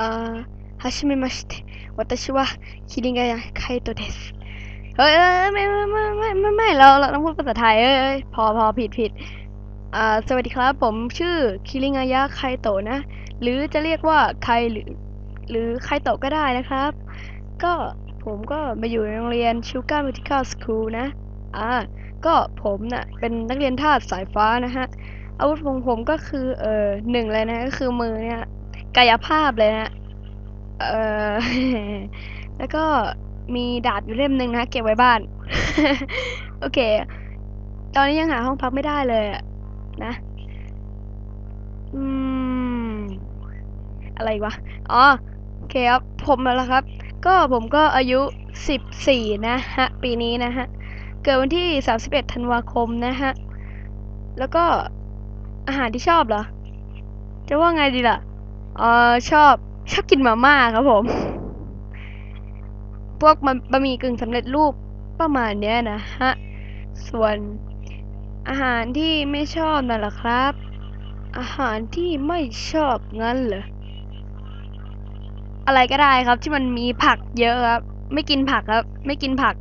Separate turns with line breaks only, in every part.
あーはじめまして。私はキリンガヤカイトです。เฮ้ยเอ้ยไม่ไม่ไม่ไม่ไม่ไม่เราเราต้องพูดภาษาไทยเอ้ยเอ้ยพอพอผิดผิดอ่าสวัสดีครับผมชื่อคิริงายะไคโตะนะ หรือจะเรียกว่าไคหรือ หรือไคโตะก็ได้นะครับ ก็ผมก็มาอยู่ในโรงเรียนชูการ์มิทิค l ลสคูลนะ อ่า ก็ผมน่ะเป็นนักเรียนทาสสายฟ้านะฮะ อาวุธของผมก็คือเออหนึ่งเลยนะก็คือมือเนี่ย กายภาพเลยนะเออแล้วก็มีดาบอยู่เล่มหนึ่งนะเก็บไว้บ้าน โอเค ตอนนี้ยังหาห้องพักไม่ได้เลยนะ อืม อะไรวะ อ๋อ โอเคครับ ผมแล้วครับ ก็ผมก็อายุสิบสี่นะฮะ ปีนี้นะฮะ เกิดวันที่สามสิบเอ็ดธันวาคมนะฮะ แล้วก็อาหารที่ชอบเหรอ จะว่าไงดีล่ะ เออชอบชอบกินมาม่าครับผม พวกมันบะหมี่กึ่งสำเร็จรูปประมาณเนี้ยนะฮะ ส่วนอาหารที่ไม่ชอบนั่นแหละครับ อาหารที่ไม่ชอบงั้นเหรอ อะไรก็ได้ครับที่มันมีผักเยอะครับ ไม่กินผักครับ ไม่กินผัก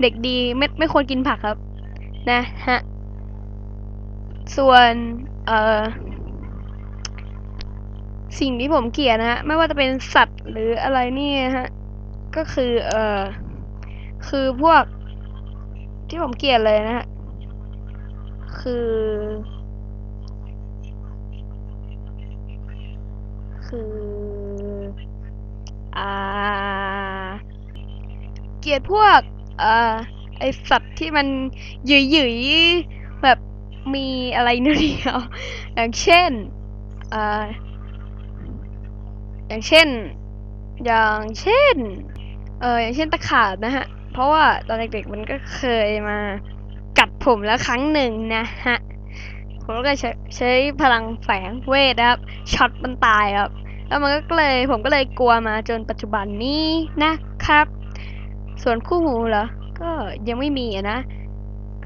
เด็กดีไม่ไม่ควรกินผักครับ นะฮะ ส่วน เอ่อ สิ่งที่ผมเกลียดนะฮะ ไม่ว่าจะเป็นสัตว์หรืออะไรนี่นะฮะ ก็คือ เอ่อ คือพวก ที่ผมเกลียดเลยนะฮะ คือ คือ อ่า เกลียดพวก เอ่อ ไอสัตว์ที่มันหยุยหยุยแบบมีอะไรเนียวอย่างเช่น อ่า อย่างเช่น อย่างเช่น เอออย่างเช่นตะขาบนะฮะ เพราะว่าตอนเด็กๆมันก็เคยมากัดผมแล้วครั้งหนึ่งนะฮะ ผมก็เลยใช้ใช้พลังแฝงเวทนะครับ ช็อตมันตายครับ แล้วมันก็เลยผมก็เลยกลัวมาจนปัจจุบันนี้นะครับ ส่วนคู่หูเหรอ ก็ยังไม่มีนะ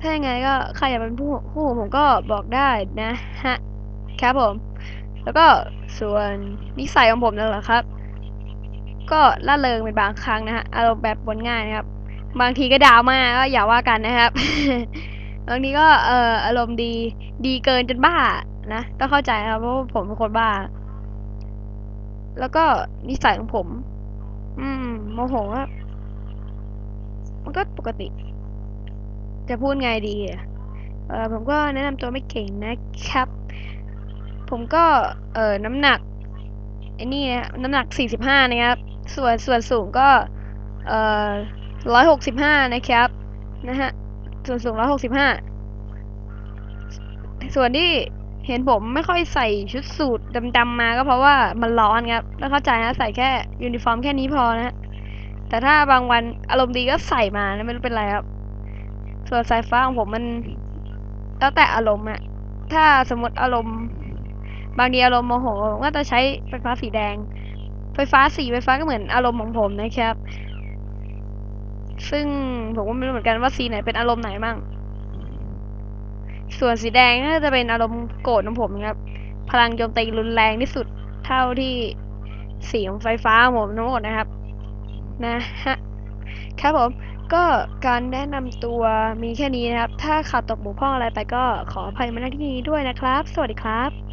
ถ้ายังไงก็ใครอยากเป็นผู้คู่หูผมก็บอกได้นะฮะ ครับผม แล้วก็ส่วนนิสัยของผมนั่นแหละครับ ก็ล่าเริงเป็นบางครั้งนะฮะอารมณ์แบบบนง่ายนะครับ บางทีก็ดาวมากก็อย่าว่ากันนะครับ บางทีก็เอ่ออารมณ์ดีดีเกินจนบ้านะต้องเข้าใจครับเพราะว่าผมเป็นคนบ้า แล้วก็นิสัยของผม อืมโมโหอะมันก็ปกติ จะพูดไงดี เออผมก็แนะนำตัวไม่เก่งนะครับ ผมก็เออน้ำหนักไอ้นี่นะน้ำหนัก 45 นะครับ ส่วนส่วนสูงก็เอ่อ165 นะครับนะฮะส่วนสูง 165 ส่วนที่เห็นผมไม่ค่อยใส่ชุดสูทดำๆมาก็เพราะว่ามันร้อนครับแล้วเข้าใจนะใส่แค่ยูนิฟอร์มแค่นี้พอนะฮะแต่ถ้าบางวันอารมณ์ดีก็ใส่มานะไม่รู้เป็นไรครับ ส่วนสายฟ้าของผมมันแล้วแต่อารมณ์อะถ้าสมมติอารมณ์ บางทีอารมณ์โมโหผมก็จะใช้ไฟฟ้าสีแดง ไฟฟ้าสีไฟฟ้าก็เหมือนอารมณ์ของผมนะครับ ซึ่งผมก็ไม่รู้เหมือนกันว่าสีไหนเป็นอารมณ์ไหนมั่งส่วนสีแดงก็จะเป็นอารมณ์โกรธของผมนะครับ พลังโจมตีรุนแรงที่สุดเท่าที่สีของไฟฟ้าของผมทั้งหมดนะครับ นะฮะครับผมก็การแนะนำตัวมีแค่นี้นะครับ ถ้าขาดตกบกพร่องอะไรไปก็ขออภัยมาณที่นี้ด้วยนะครับ สวัสดีครับ